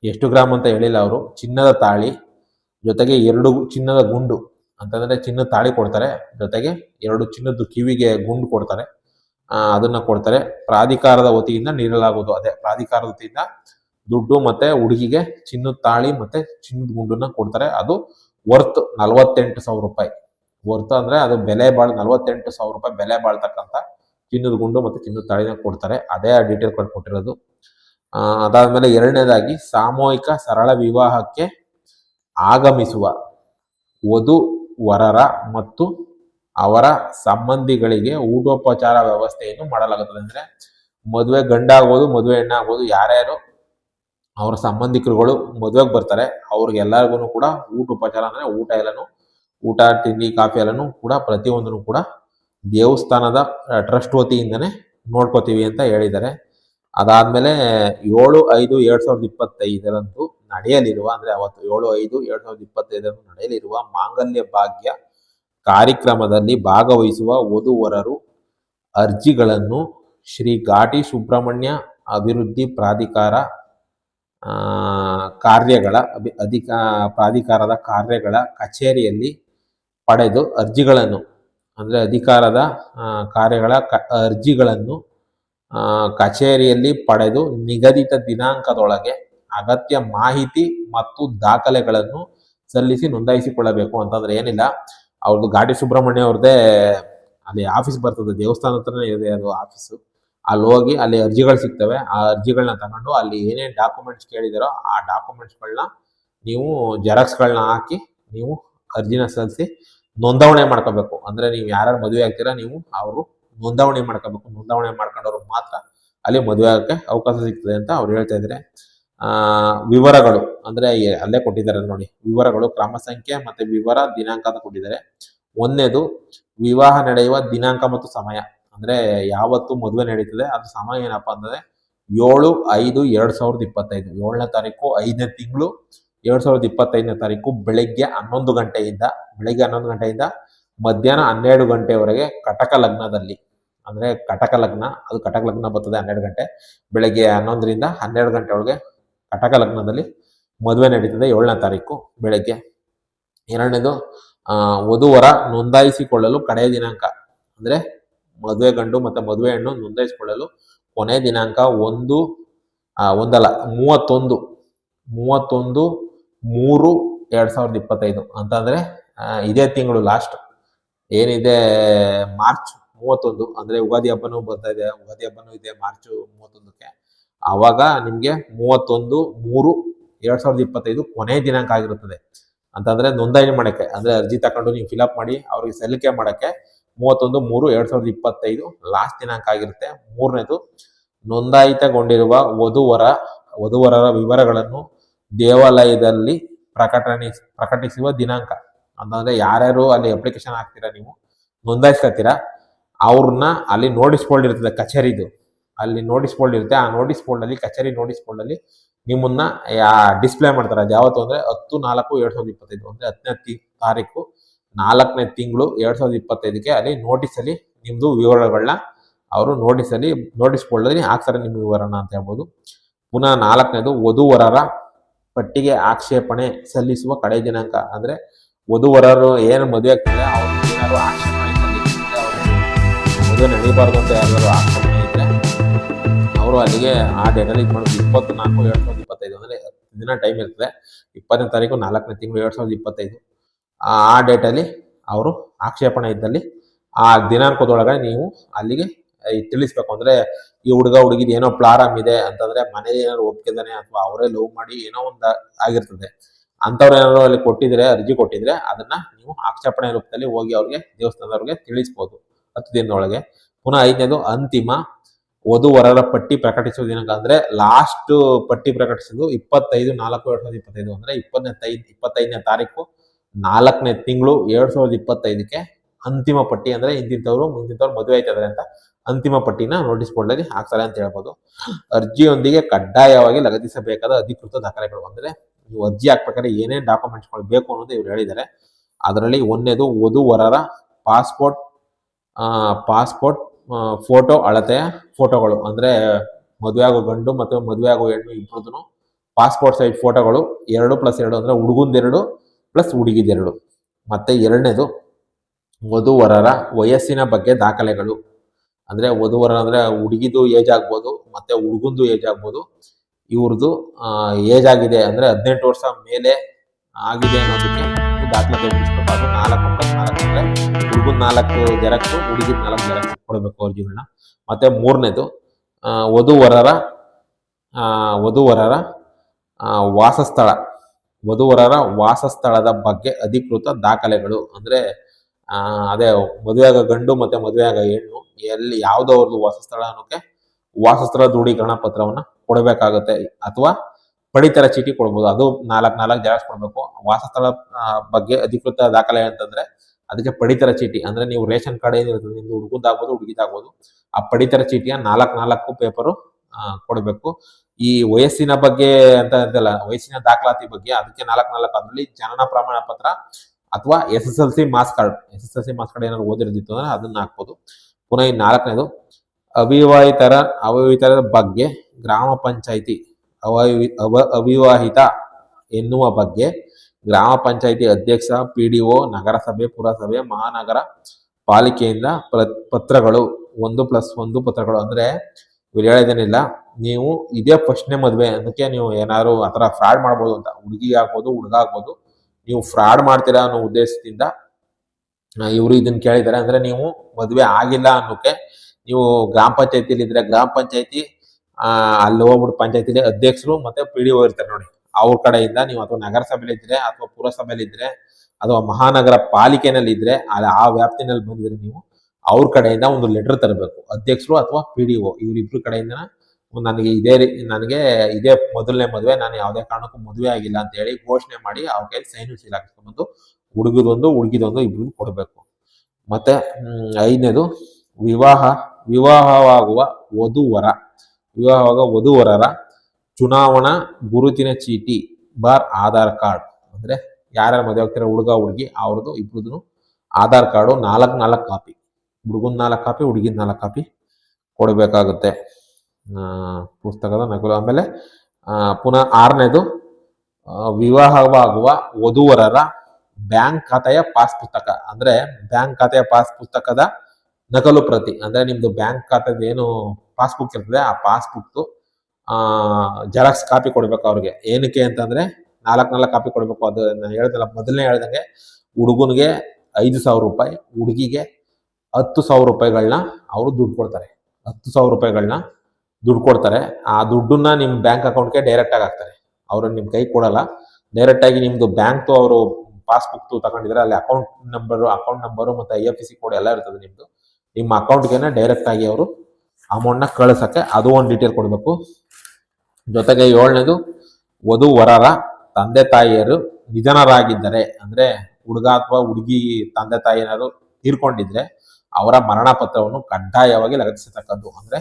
ಎಷ್ಟು ಗ್ರಾಮ್ ಅಂತ ಹೇಳಿಲ್ಲ ಅವರು. ಚಿನ್ನದ ತಾಳಿ. ಜೊತೆಗೆ ಎರಡು ಚಿನ್ನದ ಗುಂಡು ಅಂತಂದ್ರೆ ಚಿನ್ನದ ತಾಳಿ ಕೊಡ್ತಾರೆ. ಜೊತೆಗೆ ಎರಡು ಚಿನ್ನದ ಕಿವಿಗೆ ಗುಂಡು ಕೊಡ್ತಾರೆ. ಅದನ್ನ ಕೊಡ್ತಾರೆ. ಪ್ರಾಧಿಕಾರದ ವತಿಯಿಂದ ನೀಡಲಾಗುವುದು. ಅದೇ ಪ್ರಾಧಿಕಾರದ ವತಿಯಿಂದ ದುಡ್ಡು ಮತ್ತೆ ಹುಡುಗಿಗೆ ಚಿನ್ನದ ತಾಳಿ ಮತ್ತೆ ಚಿನ್ನದ ಗುಂಡನ್ನ ಕೊಡ್ತಾರೆ. ಅದು ವರ್ತ್ ನಲವತ್ತೆಂಟು ಸಾವಿರ ರೂಪಾಯಿ. ವರ್ತ್ ಅಂದ್ರೆ ಅದು ಬೆಲೆ ಬಾಳ್ ನಲ್ವತ್ತೆಂಟು ಸಾವಿರ ರೂಪಾಯಿ ಬೆಲೆ ಬಾಳ್ತಕ್ಕಂಥ ಚಿನ್ನದ ಗುಂಡು ಮತ್ತೆ ಚಿನ್ನದ ತಾಳಿನ ಕೊಡ್ತಾರೆ. ಅದೇ ಆ ಡೀಟೇಲ್ ಕೊಟ್ಟಿರೋದು ಅದಾದ ಅದಾದ್ಮೇಲೆ ಎರಡನೇದಾಗಿ ಸಾಮೂಹಿಕ ಸರಳ ವಿವಾಹಕ್ಕೆ ಆಗಮಿಸುವ ವಧು ವರರ ಮತ್ತು ಅವರ ಸಂಬಂಧಿಗಳಿಗೆ ಊಟೋಪಚಾರ ವ್ಯವಸ್ಥೆಯನ್ನು ಮಾಡಲಾಗುತ್ತದೆ. ಅಂದ್ರೆ ಮದುವೆ ಗಂಡ ಆಗ್ಬೋದು ಮದುವೆ ಹೆಣ್ಣ ಆಗ್ಬೋದು ಯಾರ್ಯಾರು ಅವರ ಸಂಬಂಧಿಕರುಗಳು ಮದುವೆಗೆ ಬರ್ತಾರೆ, ಅವ್ರಿಗೆಲ್ಲರಿಗೂ ಕೂಡ ಊಟ ಉಪಚಾರ ಅಂದ್ರೆ ಊಟ ಎಲ್ಲಾನು, ಊಟ, ತಿಂಡಿ, ಕಾಫಿ ಎಲ್ಲನೂ ಕೂಡ ಪ್ರತಿಯೊಂದನ್ನು ಕೂಡ ದೇವಸ್ಥಾನದ ಟ್ರಸ್ಟ್ ವತಿಯಿಂದನೇ ನೋಡ್ಕೋತೀವಿ ಅಂತ ಹೇಳಿದ್ದಾರೆ. ಅದಾದ್ಮೇಲೆ ಏಳು ಐದು ಎರಡ್ ಸಾವಿರದ ಇಪ್ಪತ್ತೈದರಂದು ನಡೆಯಲಿರುವ ಅಂದ್ರೆ ಅವತ್ತು ಏಳು ಐದು ಎರಡ್ ಸಾವಿರದ ಇಪ್ಪತ್ತೈದರಂದು ನಡೆಯಲಿರುವ ಮಾಂಗಲ್ಯ ಭಾಗ್ಯ ಕಾರ್ಯಕ್ರಮದಲ್ಲಿ ಭಾಗವಹಿಸುವ ವಧುವರರು ಅರ್ಜಿಗಳನ್ನು ಶ್ರೀ ಘಾಟಿ ಸುಬ್ರಹ್ಮಣ್ಯ ಅಭಿವೃದ್ಧಿ ಪ್ರಾಧಿಕಾರ ಕಾರ್ಯಗಳ ಅಭಿ, ಅಧಿಕ, ಪ್ರಾಧಿಕಾರದ ಕಾರ್ಯಗಳ ಕಚೇರಿಯಲ್ಲಿ ಪಡೆದು ಅರ್ಜಿಗಳನ್ನು, ಅಂದರೆ ಅಧಿಕಾರದ ಕಾರ್ಯಗಳ ಕ, ಅರ್ಜಿಗಳನ್ನು ಕಚೇರಿಯಲ್ಲಿ ಪಡೆದು ನಿಗದಿತ ದಿನಾಂಕದೊಳಗೆ ಅಗತ್ಯ ಮಾಹಿತಿ ಮತ್ತು ದಾಖಲೆಗಳನ್ನು ಸಲ್ಲಿಸಿ ನೋಂದಾಯಿಸಿಕೊಳ್ಳಬೇಕು ಅಂತಂದ್ರೆ ಏನಿಲ್ಲ. ಅವ್ರದ್ದು ಘಾಟಿ ಸುಬ್ರಹ್ಮಣ್ಯ ಅವ್ರದ್ದೇ ಅಲ್ಲಿ ಆಫೀಸ್ ಬರ್ತದೆ, ದೇವಸ್ಥಾನ ಹತ್ರನೇ ಇದೆ ಅದು ಆಫೀಸು. ಅಲ್ಲಿ ಹೋಗಿ ಅಲ್ಲಿ ಅರ್ಜಿಗಳು ಸಿಗ್ತವೆ. ಆ ಅರ್ಜಿಗಳನ್ನ ತಗೊಂಡು ಅಲ್ಲಿ ಏನೇನು ಡಾಕ್ಯುಮೆಂಟ್ಸ್ ಕೇಳಿದಾರೋ ಆ ಡಾಕ್ಯುಮೆಂಟ್ಸ್ಗಳನ್ನ ನೀವು ಜೆರಾಕ್ಸ್ಗಳನ್ನ ಹಾಕಿ ನೀವು ಅರ್ಜಿನ ಸಲ್ಲಿಸಿ ನೋಂದಾವಣೆ ಮಾಡ್ಕೋಬೇಕು. ಅಂದ್ರೆ ನೀವು ಯಾರ್ಯಾರು ಮದುವೆ ಆಗ್ತೀರಾ ನೀವು ಅವರು ನೋಂದಾವಣೆ ಮಾಡ್ಕೋಬೇಕು. ನೋಂದಾವಣೆ ಮಾಡ್ಕೊಂಡವ್ರು ಮಾತ್ರ ಅಲ್ಲಿ ಮದುವೆ ಆಗಕ್ಕೆ ಅವಕಾಶ ಸಿಗ್ತದೆ ಅಂತ ಅವ್ರು ಹೇಳ್ತಾ ಇದ್ದಾರೆ ಆ ವಿವರಗಳು. ಅಂದ್ರೆ ಅಲ್ಲೇ ಕೊಟ್ಟಿದ್ದಾರೆ ನೋಡಿ. ವಿವರಗಳು, ಕ್ರಮ ಸಂಖ್ಯೆ ಮತ್ತೆ ವಿವರ ದಿನಾಂಕ ಅಂತ ಕೊಟ್ಟಿದ್ದಾರೆ. ಒಂದನೇದು, ವಿವಾಹ ನಡೆಯುವ ದಿನಾಂಕ ಮತ್ತು ಸಮಯ. ಅಂದ್ರೆ ಯಾವತ್ತು ಮದುವೆ ನಡೀತದೆ, ಅದು ಸಮಯ ಏನಪ್ಪಾ ಅಂದ್ರೆ ಏಳು, ಐದು, ಎರಡ್ ಸಾವಿರದ ಇಪ್ಪತ್ತೈದು. ಏಳನೇ ತಾರೀಕು, ಐದನೇ ತಿಂಗಳು, ಎರಡ್ ಸಾವಿರದ ಇಪ್ಪತ್ತೈದನೇ ತಾರೀಕು ಬೆಳಿಗ್ಗೆ ಹನ್ನೊಂದು ಗಂಟೆಯಿಂದ, ಬೆಳಿಗ್ಗೆ ಹನ್ನೊಂದು ಗಂಟೆಯಿಂದ ಮಧ್ಯಾಹ್ನ ಹನ್ನೆರಡು ಗಂಟೆವರೆಗೆ ಕಟಕ ಲಗ್ನದಲ್ಲಿ. ಅಂದ್ರೆ ಕಟಕ ಲಗ್ನ, ಅದು ಕಟಕ ಲಗ್ನ ಬರ್ತದೆ ಹನ್ನೆರಡು ಗಂಟೆ. ಬೆಳಗ್ಗೆ ಹನ್ನೊಂದರಿಂದ ಹನ್ನೆರಡು ಗಂಟೆ ಒಳಗೆ ಕಟಕ ಲಗ್ನದಲ್ಲಿ ಮದುವೆ ನಡೀತದೆ ಏಳನೇ ತಾರೀಕು ಬೆಳಗ್ಗೆ. ಎರಡನೇದು ವಧುವರ ನೋಂದಾಯಿಸಿಕೊಳ್ಳಲು ಕಡೆಯ ದಿನಾಂಕ. ಅಂದ್ರೆ ಮದುವೆ ಗಂಡು ಮತ್ತೆ ಮದುವೆ ಹೆಣ್ಣು ನೋಂದಾಯಿಸಿಕೊಳ್ಳಲು ಕೊನೆ ದಿನಾಂಕ ಒಂದು ಒಂದಲ್ಲ, ಮೂವತ್ತೊಂದು ಮೂವತ್ತೊಂದು, ಮೂರು, ಎರಡ್ ಸಾವಿರದ ಇಪ್ಪತ್ತೈದು. ಅಂತಂದ್ರೆ ಇದೇ ತಿಂಗಳು ಲಾಸ್ಟ್ ಏನಿದೆ ಮಾರ್ಚ್ ಮೂವತ್ತೊಂದು. ಅಂದ್ರೆ ಯುಗಾದಿ ಹಬ್ಬನೂ ಬರ್ತಾ ಇದೆ, ಯುಗಾದಿ ಹಬ್ಬನೂ ಇದೆ ಮಾರ್ಚ್ ಮೂವತ್ತೊಂದಕ್ಕೆ. ಆವಾಗ ನಿಮ್ಗೆ ಮೂವತ್ತೊಂದು, ಮೂರು, ಎರಡ್ ಸಾವಿರದ ಇಪ್ಪತ್ತೈದು ಕೊನೆ ದಿನಾಂಕ ಆಗಿರುತ್ತದೆ. ಅಂತಂದ್ರೆ ನೋಂದಣಿ ಮಾಡಕ್ಕೆ, ಅಂದ್ರೆ ಅರ್ಜಿ ತಕೊಂಡು ನೀವು ಫಿಲಪ್ ಮಾಡಿ, ಅವ್ರಿಗೆ ಸಲ್ಲಿಕೆ ಮಾಡಕ್ಕೆ ಮೂವತ್ತೊಂದು, ಮೂರು, ಎರಡ್ ಸಾವಿರದ ಇಪ್ಪತ್ತೈದು ಲಾಸ್ಟ್ ದಿನಾಂಕ ಆಗಿರುತ್ತೆ. ಮೂರನೇದು, ನೋಂದಾಯಿತಗೊಂಡಿರುವ ವಧುವರ, ವಧುವರರ ವಿವರಗಳನ್ನು ದೇವಾಲಯದಲ್ಲಿ ಪ್ರಕಟಣೆ, ಪ್ರಕಟಿಸುವ ದಿನಾಂಕ. ಅಂತಂದ್ರೆ ಯಾರ್ಯಾರು ಅಲ್ಲಿ ಅಪ್ಲಿಕೇಶನ್ ಹಾಕ್ತೀರಾ ನೀವು ನೋಂದಾಯಿಸ್ಕೊತೀರಾ ಅವ್ರನ್ನ ಅಲ್ಲಿ ಬೋರ್ಡ್ ಕಚೇರಿದು. ಅಲ್ಲಿ ನೋಟಿಸ್ ಬೋರ್ಡ್ ಇರುತ್ತೆ. ಆ ನೋಟಿಸ್ ಬೋರ್ಡ್ ಅಲ್ಲಿ, ಕಚೇರಿ ನೋಟಿಸ್ ಬೋರ್ಡ್ ಅಲ್ಲಿ ನಿಮ್ಮನ್ನ ಡಿಸ್ಪ್ಲೇ ಮಾಡ್ತಾರೆ. ಅದು ಯಾವತ್ತು ಅಂದ್ರೆ ಹತ್ತು, ನಾಲ್ಕು, ಎರಡ್ ಸಾವಿರದ ಇಪ್ಪತ್ತೈದು ಅಂದ್ರೆ ಹತ್ತನೇ ತಾರೀಕು, ನಾಲ್ಕನೇ ತಿಂಗಳು ಎರಡ್ ಸಾವಿರದ ಇಪ್ಪತ್ತೈದಕ್ಕೆ ಅಲ್ಲಿ ನೋಟಿಸ್ ಅಲ್ಲಿ ನಿಮ್ದು ವಿವರಗಳನ್ನ ಅವರು ನೋಟಿಸ್ ಅಲ್ಲಿ ನೋಟಿಸ್ ಬೋರ್ಡ್ ಅಲ್ಲಿ ಹಾಕ್ತಾರೆ ನಿಮ್ಮ ವಿವರಣ ಅಂತ ಹೇಳ್ಬೋದು. ಪುನಃ ನಾಲ್ಕನೇದು ವಧುವರರ ಪಟ್ಟಿಗೆ ಆಕ್ಷೇಪಣೆ ಸಲ್ಲಿಸುವ ಕಡೆ ದಿನಾಂಕ. ಅಂದ್ರೆ ವಧುವರರು ಏನು ಮದುವೆ ಆಗ್ತಾರೆ, ಅವ್ರು ಏನಾದ್ರು ಆಕ್ಷೇಪಣೆ ಮದುವೆ ನಡೀಬಾರ್ದು ಅಂತ ಯಾರು ಆಕ್ಷೇಪಣೆ ಅವರು ಅಲ್ಲಿಗೆ ಆ ಡೇಟಲ್ಲಿ ಇದು ಮಾಡೋದು ಇಪ್ಪತ್ತು ನಾಲ್ಕು ಎರಡ್ ಸಾವಿರದ ಇಪ್ಪತ್ತೈದು ಅಂದ್ರೆ ದಿನ ಟೈಮ್ ಇರ್ತದೆ. ಇಪ್ಪತ್ತನೇ ತಾರೀಕು, ನಾಲ್ಕನೇ ತಿಂಗಳು ಎರಡು ಸಾವಿರದ ಇಪ್ಪತ್ತೈದು. ಆ ಡೇಟಲ್ಲಿ ಅವರು ಆಕ್ಷೇಪಣೆ ಇದ್ದಲ್ಲಿ ಆ ದಿನಾಂಕದೊಳಗೆ ನೀವು ಅಲ್ಲಿಗೆ ತಿಳಿಸ್ಬೇಕು ಅಂದ್ರೆ ಈ ಹುಡುಗ, ಹುಡುಗಿದ್ ಏನೋ ಪ್ರಾರಂಭ ಇದೆ ಅಂತಂದ್ರೆ ಮನೆ ಏನಾದ್ರು ಒಪ್ಕಿದಾನೆ ಅಥವಾ ಅವರೇ ಲವ್ ಮಾಡಿ ಏನೋ ಒಂದು ಆಗಿರ್ತದೆ. ಅಂಥವ್ರು ಏನಾದ್ರು ಅಲ್ಲಿ ಕೊಟ್ಟಿದ್ರೆ, ಅರ್ಜಿ ಕೊಟ್ಟಿದ್ರೆ ಅದನ್ನ ನೀವು ಆಕ್ಷೇಪಣೆ ರೂಪದಲ್ಲಿ ಹೋಗಿ ಅವ್ರಿಗೆ ದೇವಸ್ಥಾನದವ್ರಿಗೆ ತಿಳಿಸ್ಬೋದು ಹತ್ತು ದಿನದೊಳಗೆ. ಪುನಃ ಐದನೇದು ಅಂತಿಮ ವಧುವರರ ಪಟ್ಟಿ ಪ್ರಕಟಿಸುವ ದಿನಾಂಕ ಅಂದ್ರೆ ಲಾಸ್ಟ್ ಪಟ್ಟಿ ಪ್ರಕಟಿಸಿದ್ದು ಇಪ್ಪತ್ತೈದು, ನಾಲ್ಕು ಎರಡ್ ಸಾವಿರದ ಇಪ್ಪತ್ತೈದು ಅಂದ್ರೆ ಇಪ್ಪತ್ತನೇ ಇಪ್ಪತ್ತೈದನೇ ತಾರೀಕು, ನಾಲ್ಕನೇ ತಿಂಗಳು ಎರಡ್ ಸಾವಿರದ ಇಪ್ಪತ್ತೈದಕ್ಕೆ ಅಂತಿಮ ಪಟ್ಟಿ ಅಂದ್ರೆ ಇಂತಿಂತವ್ರು ಮುಂದಿಂತವ್ರು ಮದುವೆ ಆಯ್ತದ್ರೆ ಅಂತ ಅಂತಿಮ ಪಟ್ಟಿನ ನೋಟಿಸ್ ಬೋರ್ಡ್ ಅಲ್ಲಿ ಹಾಕ್ತಾರೆ ಅಂತ ಹೇಳ್ಬೋದು. ಅರ್ಜಿಯೊಂದಿಗೆ ಕಡ್ಡಾಯವಾಗಿ ಲಗತ್ತಿಸಬೇಕಾದ ಅಧಿಕೃತ ದಾಖಲೆಗಳು ಅಂದ್ರೆ ನೀವು ಅರ್ಜಿ ಹಾಕ್ಬೇಕಾದ್ರೆ ಏನೇನ್ ಡಾಕ್ಯುಮೆಂಟ್ಸ್ಗಳು ಬೇಕು ಅನ್ನೋದು ಇವ್ರು ಹೇಳಿದ್ದಾರೆ. ಅದರಲ್ಲಿ ಒಂದನೇದು ವಧುವರರ ಪಾಸ್ಪೋರ್ಟ್ ಪಾಸ್ಪೋರ್ಟ್ ಫೋಟೋ ಅಳತೆ, ಫೋಟೋಗಳು, ಅಂದ್ರೆ ಮದುವೆ ಆಗೋ ಗಂಡು ಮತ್ತೆ ಮದುವೆ ಆಗೋ ಹೆಣ್ಣು ಇಬ್ಬರದ್ದು ಪಾಸ್ಪೋರ್ಟ್ ಸೈಜ್ ಫೋಟೋಗಳು, ಎರಡು ಪ್ಲಸ್ ಎರಡು ಅಂದ್ರೆ ಹುಡುಗಂದೆರಡು ಪ್ಲಸ್ ಹುಡುಗಿದೆರಡು ಮತ್ತೆ ಎರಡನೇದು ವಧುವರರ ವಯಸ್ಸಿನ ಬಗ್ಗೆ ದಾಖಲೆಗಳು. ಅಂದ್ರೆ ವಧುವರ ಅಂದ್ರೆ ಹುಡುಗಿದು ಏಜ್ ಆಗ್ಬೋದು, ಮತ್ತೆ ಹುಡುಗಂದು ಏಜ್ ಆಗ್ಬೋದು. ಇವ್ರದ್ದು ಏಜ್ ಆಗಿದೆ ಅಂದ್ರೆ ಹದಿನೆಂಟು ವರ್ಷ ಮೇಲೆ ಆಗಿದೆ ಅನ್ನೋದಕ್ಕೆ ದಾಖಲೆ ನಾಲ್ಕು ನಾಲ್ಕು ಅಂದ್ರೆ ಹುಡುಗನ್ ನಾಲ್ಕು ಜೆರಾಕ್ಸ್ ಹುಡುಗಿನ ನಾಲ್ಕು ಜೆರಾಕ್ಸ್ ಕೊಡಬೇಕು ಅರ್ಜಿಗಳನ್ನ ಮತ್ತೆ ಮೂರನೇದು ವಧುವರರ ವಧುವರರ ವಾಸಸ್ಥಳ. ವಧುವರರ ವಾಸಸ್ಥಳದ ಬಗ್ಗೆ ಅಧಿಕೃತ ದಾಖಲೆಗಳು. ಅಂದ್ರೆ ಅದೇ ಮದುವೆಯಾಗ ಗಂಡು ಮತ್ತೆ ಮದುವೆಯಾಗ ಹೆಣ್ಣು, ಎಲ್ಲಿ ಯಾವುದೋ ಅವ್ರದ್ದು ವಾಸಸ್ಥಳ ಅನ್ನೋಕೆ ವಾಸಸ್ಥಳ ದೃಢೀಕರಣ ಪತ್ರವನ್ನ ಕೊಡಬೇಕಾಗುತ್ತೆ. ಅಥವಾ ಪಡಿತರ ಚೀಟಿ ಕೊಡ್ಬೋದು. ಅದು ನಾಲ್ಕು ನಾಲ್ಕು ಜೆರಾಕ್ಸ್ ಕೊಡಬೇಕು. ವಾಸಸ್ಥಳ ಬಗ್ಗೆ ಅಧಿಕೃತ ದಾಖಲೆ ಅಂತಂದ್ರೆ ಅದಕ್ಕೆ ಪಡಿತರ ಚೀಟಿ, ಅಂದ್ರೆ ನೀವು ರೇಷನ್ ಕಾರ್ಡ್ ಏನಿರುತ್ತೆ ನಿಮ್ದು ಹುಡುಗದಾಗ್ಬೋದು, ಹುಡುಗಿದಾಗ್ಬೋದು, ಆ ಪಡಿತರ ಚೀಟಿಯ ನಾಲ್ಕು ನಾಲ್ಕು ಪೇಪರು ಕೊಡಬೇಕು. ಈ ವಯಸ್ಸಿನ ಬಗ್ಗೆ ಅಂತ ಅಂತಲ್ಲ ವಯಸ್ಸಿನ ದಾಖಲಾತಿ ಬಗ್ಗೆ ಅದಕ್ಕೆ ನಾಲ್ಕು ನಾಲ್ಕು, ಅದರಲ್ಲಿ ಜನನ ಪ್ರಮಾಣ ಪತ್ರ ಅಥವಾ S S L C marks card S S L C marks card ಏನಾದ್ರು ಓದಿರ್ದಿತ್ತು ಅಂದ್ರೆ ಅದನ್ನ ಹಾಕ್ಬೋದು. ಪುನಃ ಈ ನಾಲ್ಕನೇದು, ಅವಿವಾಹಿತರ ಅವಿವಾಹಿತರ ಬಗ್ಗೆ ಗ್ರಾಮ ಪಂಚಾಯಿತಿ ಅವ, ಅವಿವಾಹಿತ ಎನ್ನುವ ಬಗ್ಗೆ ಗ್ರಾಮ ಪಂಚಾಯಿತಿ ಅಧ್ಯಕ್ಷ ಪಿ ನಗರಸಭೆ, ಪುರಸಭೆ, ಮಹಾನಗರ ಪಾಲಿಕೆಯಿಂದ ಪತ್ರಗಳು, ಒಂದು ಪ್ಲಸ್ ಒಂದು ಪತ್ರಗಳು. ಅಂದ್ರೆ ಇವ್ರು ಹೇಳೋದೇನಿಲ್ಲ, ನೀವು ಇದೇ ಫಸ್ಟ್ನೇ ಮದುವೆ, ಅದಕ್ಕೆ ನೀವು ಏನಾದ್ರು ಆ ಥರ ಫ್ರಾಡ್ ಮಾಡ್ಬೋದು ಅಂತ. ಹುಡುಗಿ ಆಗ್ಬೋದು, ಹುಡುಗ ಆಗ್ಬೋದು, ನೀವು ಫ್ರಾಡ್ ಮಾಡ್ತೀರಾ ಅನ್ನೋ ಉದ್ದೇಶದಿಂದ ಇವರು ಇದನ್ನ ಕೇಳಿದ್ದಾರೆ. ಅಂದ್ರೆ ನೀವು ಮದುವೆ ಆಗಿಲ್ಲ ಅನ್ನೋಕೆ, ನೀವು ಗ್ರಾಮ ಪಂಚಾಯತಿಲಿ ಇದ್ರೆ ಗ್ರಾಮ ಪಂಚಾಯತಿ ಅಲ್ಲಿ ಹೋಗ್ಬಿಟ್ಟು ಪಂಚಾಯತಿಲಿ ಅಧ್ಯಕ್ಷರು ಮತ್ತೆ ಪಿ ಇರ್ತಾರೆ ನೋಡಿ. ಅವ್ರ ಕಡೆಯಿಂದ ನೀವು ಅಥವಾ ನಗರಸಭೆಲಿ ಇದ್ರೆ ಅಥವಾ ಪುರಸಭೆಲಿ ಇದ್ರೆ ಅಥವಾ ಮಹಾನಗರ ಪಾಲಿಕೆನಲ್ಲಿ ಇದ್ರೆ ಅಲ್ಲಿ ಆ ವ್ಯಾಪ್ತಿನಲ್ಲಿ ಬಂದಿದ್ರೆ ನೀವು ಅವ್ರ ಕಡೆಯಿಂದ ಒಂದು ಲೆಟರ್ ತರಬೇಕು. ಅಧ್ಯಕ್ಷರು ಅಥವಾ ಪಿ ಡಿ ಒ ಇವರಿಬ್ರು ಕಡೆಯಿಂದ ನನಗೆ ಇದೇ ನನಗೆ ಇದೇ ಮೊದಲನೇ ಮದುವೆ, ನಾನು ಯಾವುದೇ ಕಾರಣಕ್ಕೂ ಮದುವೆ ಆಗಿಲ್ಲ ಅಂತ ಹೇಳಿ ಘೋಷಣೆ ಮಾಡಿ ಅವ್ರ ಕೈಲಿ ಸೈನು ಸೀಲ್ ಹಾಕಿಸ್ಕೊಂಡ್ಬಂದು ಹುಡುಗಿದೊಂದು ಹುಡುಗಿದೊಂದು ಇಬ್ರು ಕೊಡಬೇಕು. ಮತ್ತೆ ಐದನೇದು ವಿವಾಹ, ವಿವಾಹವಾಗುವ ವಧುವರ ವಿವಾಹವಾಗ ವಧುವರರ ಚುನಾವಣಾ ಗುರುತಿನ ಚೀಟಿ ಬಾರ್ ಆಧಾರ್ ಕಾರ್ಡ್. ಅಂದ್ರೆ ಯಾರ್ಯಾರು ಮದುವೆ ಆಗ್ತಾರೆ ಹುಡುಗ, ಹುಡುಗಿ, ಅವ್ರದ್ದು ಇಬ್ರದ್ದು ಆಧಾರ್ ಕಾರ್ಡು ನಾಲ್ಕು ನಾಲ್ಕು ಕಾಪಿ. ಹುಡುಗನ ನಾಲ್ಕು ಕಾಪಿ ಹುಡುಗಿನ ನಾಲ್ಕು ಕಾಪಿ ಕೊಡಬೇಕಾಗುತ್ತೆ. ಪುಸ್ತಕದ ನಕಲು. ಆಮೇಲೆ ಪುನಃ ಆರನೇದು ವಿವಾಹವಾಗುವ ವಧುವರರ ಬ್ಯಾಂಕ್ ಖಾತೆಯ ಪಾಸ್ ಪುಸ್ತಕ. ಅಂದ್ರೆ ಬ್ಯಾಂಕ್ ಖಾತೆಯ ಪಾಸ್ ಪುಸ್ತಕದ ನಕಲು ಪ್ರತಿ. ಅಂದ್ರೆ ನಿಮ್ದು ಬ್ಯಾಂಕ್ ಖಾತೆದ ಏನು ಪಾಸ್ಬುಕ್ ಇರ್ತದೆ, ಆ ಪಾಸ್ಬುಕ್ ಜೆರಾಕ್ಸ್ ಕಾಪಿ ಕೊಡ್ಬೇಕು ಅವ್ರಿಗೆ. ಏನಕ್ಕೆ ಅಂತಂದ್ರೆ ನಾಲ್ಕು ನಾಲ್ಕು ಕಾಪಿ ಕೊಡ್ಬೇಕು. ಅದು ನಾನು ಹೇಳ್ದಲ್ಲ, ಮೊದಲನೇ ಹೇಳ್ದಂಗೆ ಹುಡುಗನಿಗೆ ಐದು ಸಾವಿರ ರೂಪಾಯಿ, ಹುಡುಗಿಗೆ ಹತ್ತು ಸಾವಿರ ರೂಪಾಯಿಗಳನ್ನ ಅವರು ದುಡ್ಡು ಕೊಡ್ತಾರೆ. ಹತ್ತು ಸಾವಿರ ರೂಪಾಯಿಗಳನ್ನ ದುಡ್ಡು ಕೊಡ್ತಾರೆ. ಆ ದುಡ್ಡನ್ನ ನಿಮ್ಮ ಬ್ಯಾಂಕ್ ಅಕೌಂಟ್ಗೆ ಡೈರೆಕ್ಟ್ ಆಗಿ ಹಾಕ್ತಾರೆ. ಅವರು ನಿಮ್ಮ ಕೈ ಕೊಡಲ್ಲ. ಡೈರೆಕ್ಟ್ ಆಗಿ ನಿಮ್ದು ಬ್ಯಾಂಕ್ ಅವರು ಪಾಸ್ಬುಕ್ ತಗೊಂಡಿದ್ರೆ ಅಲ್ಲಿ ಅಕೌಂಟ್ ನಂಬರ್ ಅಕೌಂಟ್ ನಂಬರು ಮತ್ತೆ ಐ ಎಫ್ ಸಿ ಕೋಡ್ ಎಲ್ಲ ಇರ್ತದೆ ನಿಮ್ಮದು ನಿಮ್ಮ ಅಕೌಂಟ್ಗೆನೆ ಡೈರೆಕ್ಟ್ ಆಗಿ ಅವರು ಅಮೌಂಟ್ನ ಕಳಿಸಕ್ಕೆ ಅದು ಒಂದು ಡೀಟೇಲ್ ಕೊಡಬೇಕು. ಜೊತೆಗೆ ಏಳನೇದು ವಧು ವರರ ತಂದೆ ತಾಯಿಯರು ನಿಧನರಾಗಿದ್ದರೆ, ಅಂದ್ರೆ ಹುಡುಗ ಅಥವಾ ಹುಡುಗಿ ತಂದೆ ತಾಯಿ ಏನಾದ್ರು ತೀರ್ಕೊಂಡಿದ್ರೆ ಅವರ ಮರಣ ಪತ್ರವನ್ನು ಕಡ್ಡಾಯವಾಗಿ ಲಗತ್ತಿಸತಕ್ಕದ್ದು. ಅಂದ್ರೆ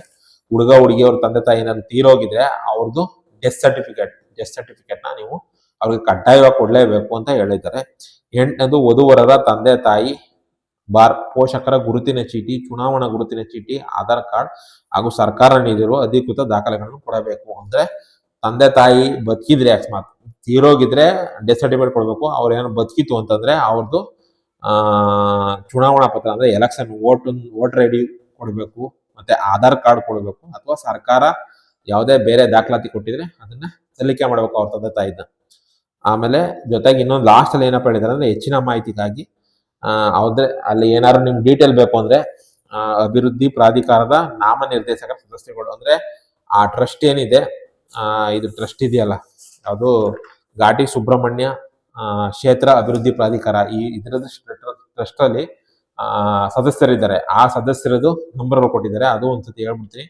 ಹುಡುಗ ಹುಡುಗಿಯವ್ರ ತಂದೆ ತಾಯಿ ಏನಾದ್ರು ತೀರೋಗಿದ್ರೆ ಅವ್ರದ್ದು ಡೆತ್ ಸರ್ಟಿಫಿಕೇಟ್ ಡೆತ್ ಸರ್ಟಿಫಿಕೇಟ್ ನೀವು ಅವ್ರಿಗೆ ಕಡ್ಡಾಯವಾಗಿ ಕೊಡ್ಲೇಬೇಕು ಅಂತ ಹೇಳಿದ್ದಾರೆ. ಎಂಟನೇದು, ವಧುವರರ ತಂದೆ ತಾಯಿ ಬಾರ್ ಪೋಷಕರ ಗುರುತಿನ ಚೀಟಿ, ಚುನಾವಣಾ ಗುರುತಿನ ಚೀಟಿ, ಆಧಾರ್ ಕಾರ್ಡ್ ಹಾಗೂ ಸರ್ಕಾರ ನೀಡಿರುವ ಅಧಿಕೃತ ದಾಖಲೆಗಳನ್ನು ಕೊಡಬೇಕು. ಅಂದ್ರೆ ತಂದೆ, ತಾಯಿ ಬದುಕಿದ್ರೆ ಅಕಸ್ಮಾತ್ ತೀರೋಗಿದ್ರೆ ಡೆತ್ ಸರ್ಟಿಫಿಕೇಟ್ ಕೊಡಬೇಕು. ಅವ್ರು ಏನೋ ಬದುಕಿತ್ತು ಅಂತಂದ್ರೆ ಅವ್ರದ್ದು ಚುನಾವಣಾ ಪತ್ರ ಅಂದ್ರೆ election vote voter I D ಕೊಡಬೇಕು. ಮತ್ತೆ ಆಧಾರ್ ಕಾರ್ಡ್ ಕೊಡಬೇಕು. ಅಥವಾ ಸರ್ಕಾರ ಯಾವುದೇ ಬೇರೆ ದಾಖಲಾತಿ ಕೊಟ್ಟಿದ್ರೆ ಅದನ್ನ ಸಲ್ಲಿಕೆ ಮಾಡಬೇಕು ಅವ್ರ ತಂದೆ ತಾಯಿನ ಆಮೇಲೆ ಜೊತೆಗೆ ಇನ್ನೊಂದು ಲಾಸ್ಟ್ ಅಲ್ಲಿ ಏನಪ್ಪ ಹೇಳಿದಾರೆ ಅಂದ್ರೆ ಹೆಚ್ಚಿನ ಮಾಹಿತಿಗಾಗಿ ಆ ಅವ್ರದ್ರೆ ಅಲ್ಲಿ ಏನಾದ್ರು ನಿಮ್ಗೆ ಡೀಟೇಲ್ ಬೇಕು ಅಂದ್ರೆ ಅಭಿವೃದ್ಧಿ ಪ್ರಾಧಿಕಾರದ ನಾಮ ನಿರ್ದೇಶಕ ಸದಸ್ಯಗಳು. ಅಂದ್ರೆ ಆ ಟ್ರಸ್ಟ್ ಏನಿದೆ ಇದು ಟ್ರಸ್ಟ್ ಇದೆಯಲ್ಲ, ಅದು ಘಾಟಿ ಸುಬ್ರಹ್ಮಣ್ಯ ಕ್ಷೇತ್ರ ಅಭಿವೃದ್ಧಿ ಪ್ರಾಧಿಕಾರ. ಈ ಇದರ ಟ್ರಸ್ಟ್ ಅಲ್ಲಿ ಸದಸ್ಯರಿದ್ದಾರೆ. ಆ ಸದಸ್ಯರದು ನಂಬರ್ಗಳು ಕೊಟ್ಟಿದ್ದಾರೆ. ಅದು ಒಂದ್ಸತಿ ಹೇಳ್ಬಿಡ್ತೀನಿ.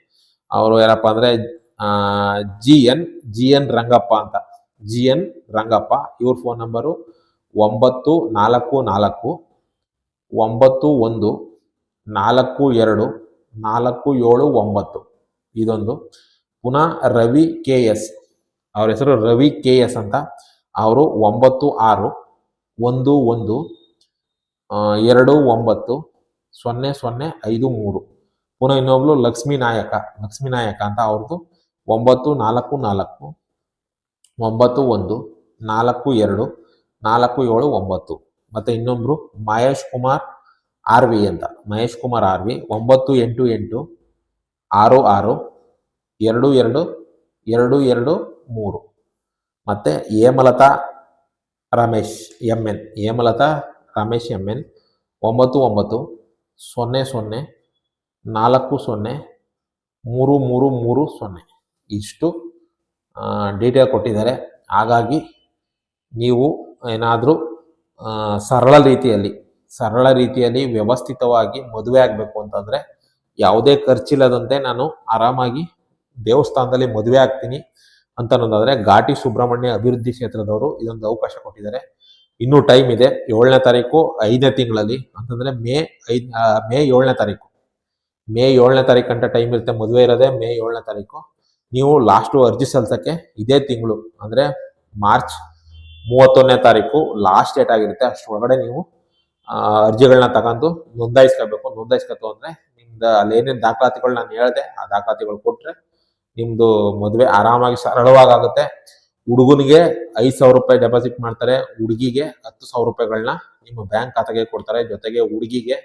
ಅವರು ಯಾರಪ್ಪ ಅಂದ್ರೆ G N G N Rangappa ಅಂತ. ಜಿ ಎನ್ ರಂಗಪ್ಪ, ಇವ್ರ ಫೋನ್ ನಂಬರು ಒಂಬತ್ತು ನಾಲ್ಕು ನಾಲ್ಕು ಒಂಬತ್ತು ಒಂದು, ನಾಲ್ಕು ಎರಡು, ನಾಲ್ಕು ಏಳು ಒಂಬತ್ತು. ಇದೊಂದು. ಪುನಃ ರವಿ ಕೆ ಎಸ್. ಅವ್ರ ಹೆಸರು ರವಿ ಕೆ ಎಸ್ ಅಂತ. ಅವರು ಒಂಬತ್ತು ಆರು, ಒಂದು ಒಂದು ಎರಡು ಒಂಬತ್ತು, ಸೊನ್ನೆ ಸೊನ್ನೆ ಐದು ಮೂರು. ಪುನಃ ಇನ್ನೊಬ್ಳು ಲಕ್ಷ್ಮೀ ನಾಯಕ ಲಕ್ಷ್ಮೀ ನಾಯಕ ಅಂತ ಅವ್ರದ್ದು ಒಂಬತ್ತು, ನಾಲ್ಕು ನಾಲ್ಕು, ಒಂಬತ್ತು ಒಂದು, ನಾಲ್ಕು ಎರಡು, ನಾಲ್ಕು ಏಳು ಒಂಬತ್ತು. ಮತ್ತೆ ಇನ್ನೊಬ್ರು ಮಹೇಶ್ ಕುಮಾರ್ ಆರ್ ವಿ ಅಂತ. ಮಹೇಶ್ ಕುಮಾರ್ ಆರ್ ವಿ, ಒಂಬತ್ತು ಎಂಟು ಎಂಟು, ಆರು ಆರು, ಎರಡು ಎರಡು ಎರಡು ಎರಡು ಮೂರು. ಮತ್ತೆ Hemalatha Ramesh M N Hemalatha Ramesh M N ಒಂಬತ್ತು ಒಂಬತ್ತು, ಸೊನ್ನೆ ಸೊನ್ನೆ, ನಾಲ್ಕು ಸೊನ್ನೆ, ಮೂರು ಮೂರು ಮೂರು ಸೊನ್ನೆ. ಇಷ್ಟು ಡೀಟೇಲ್ ಕೊಟ್ಟಿದ್ದಾರೆ. ಹಾಗಾಗಿ ನೀವು ಏನಾದರೂ ಸರಳ ರೀತಿಯಲ್ಲಿ ಸರಳ ರೀತಿಯಲ್ಲಿ ವ್ಯವಸ್ಥಿತವಾಗಿ ಮದುವೆ ಆಗಬೇಕು ಅಂತಂದರೆ ಯಾವುದೇ ಖರ್ಚಿಲ್ಲದಂತೆ ನಾನು ಆರಾಮಾಗಿ ದೇವಸ್ಥಾನದಲ್ಲಿ ಮದುವೆ ಆಗ್ತೀನಿ ಅಂತ ಅನ್ನೋದಾದ್ರೆ ಘಾಟಿ ಸುಬ್ರಹ್ಮಣ್ಯ ಅಭಿವೃದ್ಧಿ ಕ್ಷೇತ್ರದವರು ಇದೊಂದು ಅವಕಾಶ ಕೊಟ್ಟಿದ್ದಾರೆ. ಇನ್ನೂ ಟೈಮ್ ಇದೆ, ಏಳನೇ ತಾರೀಕು ಐದನೇ ತಿಂಗಳಲ್ಲಿ, ಅಂತಂದ್ರೆ ಮೇ ಐದ್ ಮೇ ಏಳನೇ ತಾರೀಕು. ಮೇ ಏಳನೇ ತಾರೀಕು ಅಂತ ಟೈಮ್ ಇರುತ್ತೆ, ಮದುವೆ ಇರೋದೇ ಮೇ ಏಳನೇ ತಾರೀಕು. ನೀವು ಲಾಸ್ಟು ಅರ್ಜಿ ಸಲ್ಸಕ್ಕೆ ಇದೇ ತಿಂಗಳು, ಅಂದ್ರೆ ಮಾರ್ಚ್ ಮೂವತ್ತೊಂದನೇ ತಾರೀಕು ಲಾಸ್ಟ್ ಡೇಟ್ ಆಗಿರುತ್ತೆ. ಅಷ್ಟರೊಳಗಡೆ ನೀವು ಅರ್ಜಿಗಳನ್ನ ತಗೊಂಡು ನೋಂದಾಯಿಸ್ಕೋಬೇಕು ಅಂದ್ರೆ ನಿಮ್ದು ಅಲ್ಲಿ ಏನೇನು ದಾಖಲಾತಿಗಳು ನಾನು ಹೇಳಿದೆ, ಆ ದಾಖಲಾತಿಗಳು ಕೊಟ್ರೆ ನಿಮ್ದು ಮದುವೆ ಆರಾಮಾಗಿ ಸರಳವಾಗಿ ಆಗುತ್ತೆ ಹುಡುಗನಿಗೆ ಐದು ಸಾವಿರ ರೂಪಾಯಿ ಡೆಪಾಸಿಟ್ ಮಾಡ್ತಾರೆ. ಹುಡುಗಿಗೆ ಹತ್ತು ಸಾವಿರ ರೂಪಾಯಿಗಳನ್ನ ನಿಮ್ಮ ಬ್ಯಾಂಕ್ ಖಾತೆಗೆ ಕೊಡ್ತಾರೆ. ಜೊತೆಗೆ ಹುಡುಗಿಗೆ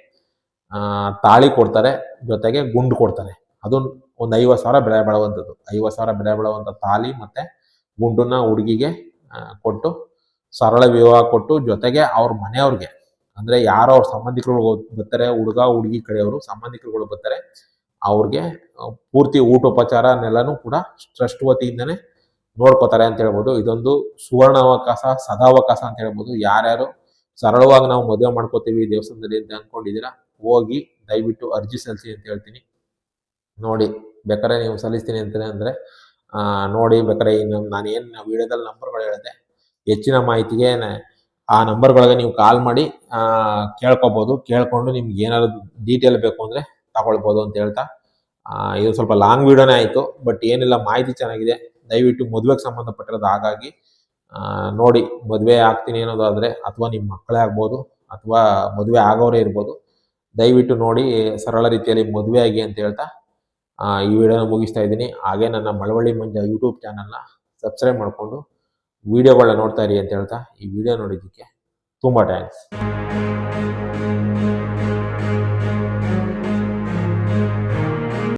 ತಾಳಿ ಕೊಡ್ತಾರೆ. ಜೊತೆಗೆ ಗುಂಡು ಕೊಡ್ತಾರೆ. ಅದು ಒಂದು ಐವತ್ತು ಸಾವಿರ ಬೆಳೆ ಬಾಳುವಂಥದ್ದು ಐವತ್ತು ಸಾವಿರ ಬೆಳೆ ಬಾಳುವಂಥ ತಾಳಿ ಮತ್ತೆ ಗುಂಡನ್ನ ಹುಡುಗಿಗೆ ಕೊಟ್ಟು ಸರಳ ವಿವಾಹ ಕೊಟ್ಟು ಜೊತೆಗೆ ಅವ್ರ ಮನೆಯವ್ರಿಗೆ. ಅಂದ್ರೆ ಯಾರೋ ಅವ್ರ ಸಂಬಂಧಿಕರು ಬರ್ತಾರೆ, ಹುಡುಗ, ಹುಡುಗಿ ಕಡೆಯವರು ಸಂಬಂಧಿಕರುಗಳು ಬರ್ತಾರೆ, ಅವ್ರಿಗೆ ಪೂರ್ತಿ ಊಟೋಪಚಾರನೆಲ್ಲನೂ ಕೂಡ ಟ್ರಸ್ಟ್ ವತಿಯಿಂದನೇ ನೋಡ್ಕೋತಾರೆ ಅಂತ ಹೇಳ್ಬೋದು. ಇದೊಂದು ಸುವರ್ಣ ಅವಕಾಶ ಸದಾವಕಾಶ ಅಂತ ಹೇಳ್ಬೋದು. ಯಾರ್ಯಾರು ಸರಳವಾಗಿ ನಾವು ಮದುವೆ ಮಾಡ್ಕೋತೀವಿ ದೇವಸ್ಥಾನದಲ್ಲಿ ಅಂತ ಅನ್ಕೊಂಡಿದ್ದೀರಾ, ಹೋಗಿ ದಯವಿಟ್ಟು ಅರ್ಜಿ ಸಲ್ಲಿಸಿ ಅಂತ ಹೇಳ್ತೀನಿ. ನೋಡಿ, ಬೇಕಾದ್ರೆ ನೀವು ಸಲ್ಲಿಸ್ತೀನಿ ಅಂತಾನೆ ಅಂದ್ರೆ ನೋಡಿ, ಬೇಕಾದ್ರೆ ನಾನು ಏನು ವಿಡಿಯೋದಲ್ಲಿ ನಂಬರ್ಗಳು ಹೇಳಿದೆ. ಹೆಚ್ಚಿನ ಮಾಹಿತಿಗೆ ಆ ನಂಬರ್ ನಂಬರ್ಗಳಿಗೆ ನೀವು ಕಾಲ್ ಮಾಡಿ ಕೇಳ್ಕೊಬೋದು. ಕೇಳ್ಕೊಂಡು ನಿಮ್ಗೆ ಏನಾದ್ರು ಡೀಟೇಲ್ ಬೇಕು ಅಂದರೆ ತಗೊಳ್ಬೋದು ಅಂತ ಹೇಳ್ತಾ. ಇದು ಸ್ವಲ್ಪ ಲಾಂಗ್ ವಿಡಿಯೋನೇ ಆಯಿತು ಬಟ್ ಏನಿಲ್ಲ, ಮಾಹಿತಿ ಚೆನ್ನಾಗಿದೆ. ದಯವಿಟ್ಟು ಮದುವೆಗೆ ಸಂಬಂಧಪಟ್ಟಿರೋದು ಹಾಗಾಗಿ ನೋಡಿ, ಮದುವೆ ಆಗ್ತೀನಿ ಅನ್ನೋದಾದರೆ ಅಥವಾ ನಿಮ್ಮ ಮಕ್ಕಳೇ ಆಗ್ಬೋದು, ಅಥವಾ ಮದುವೆ ಆಗೋರೇ ಇರ್ಬೋದು. ದಯವಿಟ್ಟು ನೋಡಿ, ಸರಳ ರೀತಿಯಲ್ಲಿ ಮದುವೆ ಆಗಿ ಅಂತ ಹೇಳ್ತಾ ಈ ವಿಡಿಯೋನ ಮುಗಿಸ್ತಾ ಇದ್ದೀನಿ. ಹಾಗೆ ನನ್ನ ಮಳವಳ್ಳಿ ಮಂಜ ಯೂಟ್ಯೂಬ್ ಚಾನಲ್ನ ಸಬ್ಸ್ಕ್ರೈಬ್ ಮಾಡಿಕೊಂಡು ವಿಡಿಯೋಗಳನ್ನ ನೋಡ್ತಾ ಇರಿ ಅಂತ ಹೇಳ್ತಾ ಈ ವಿಡಿಯೋ ನೋಡಿದ್ದಕ್ಕೆ ತುಂಬ ಥ್ಯಾಂಕ್ಸ್